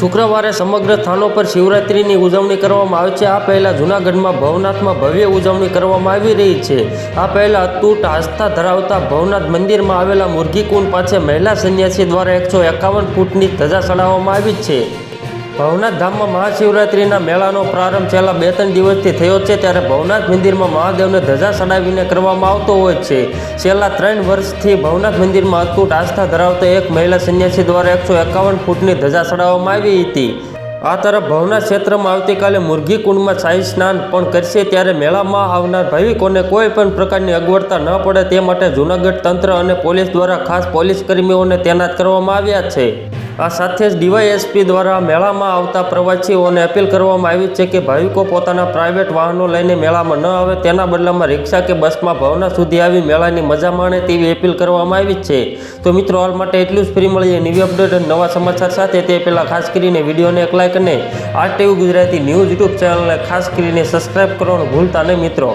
શુક્રવારે સમગ્ર સ્થાનો પર શિવરાત્રિની ઉજવણી કરવામાં આવે છે. આ પહેલાં જૂનાગઢમાં ભવનાથમાં ભવ્ય ઉજવણી કરવામાં આવી રહી છે. આ પહેલાં અતૂટ આસ્થા ધરાવતા ભવનાથ મંદિરમાં આવેલા મુરઘીકુંડ પાસે મહિલા સંન્યાસી દ્વારા એકસો એકાવન ફૂટની ધજા ચડાવવામાં આવી છે. ભવનાથ ધામમાં મહાશિવરાત્રિના મેળાનો પ્રારંભ છેલ્લા બે ત્રણ દિવસથી થયો છે ત્યારે ભવનાથ મંદિરમાં મહાદેવને ધજા ચડાવીને કરવામાં આવતો હોય છે. છેલ્લા ત્રણ વર્ષથી ભવનાથ મંદિરમાં અતૂટ આસ્થા ધરાવતા એક મહિલા સંન્યાસી દ્વારા એકસો એકાવન ફૂટની ધજા ચડાવવામાં આવી હતી. આ તરફ ભવનાથ ક્ષેત્રમાં આવતીકાલે મુરઘી કુંડમાં શાહી સ્નાન પણ કરશે ત્યારે મેળામાં આવનાર ભાવિકોને કોઈ પણ પ્રકારની અગવડતા ન પડે તે માટે જૂનાગઢ તંત્ર અને પોલીસ દ્વારા ખાસ પોલીસ કર્મીઓને તૈનાત કરવામાં આવ્યા છે. આ સાથે જ ડીવાયએસપી દ્વારા મેળામાં આવતા પ્રવાસીઓને અપીલ કરવામાં આવી છે કે ભાવિકો પોતાના પ્રાઇવેટ વાહનો લઈને મેળામાં ન આવે. તેના બદલામાં રિક્ષા કે બસમાં ભાવના સુધી આવી મેળાની મજા માણે તેવી અપીલ કરવામાં આવી છે. તો મિત્રો, હાલ માટે એટલું જ. ફ્રી મળીએ નવી અપડેટ અને નવા સમાચાર સાથે. તે પહેલાં ખાસ કરીને વિડીયોને એક લાઇક અને આ ટીવી ગુજરાતી ન્યૂઝ યુટ્યુબ ચેનલને ખાસ કરીને સબસ્ક્રાઇબ કરવાનું ભૂલતા નહીં મિત્રો.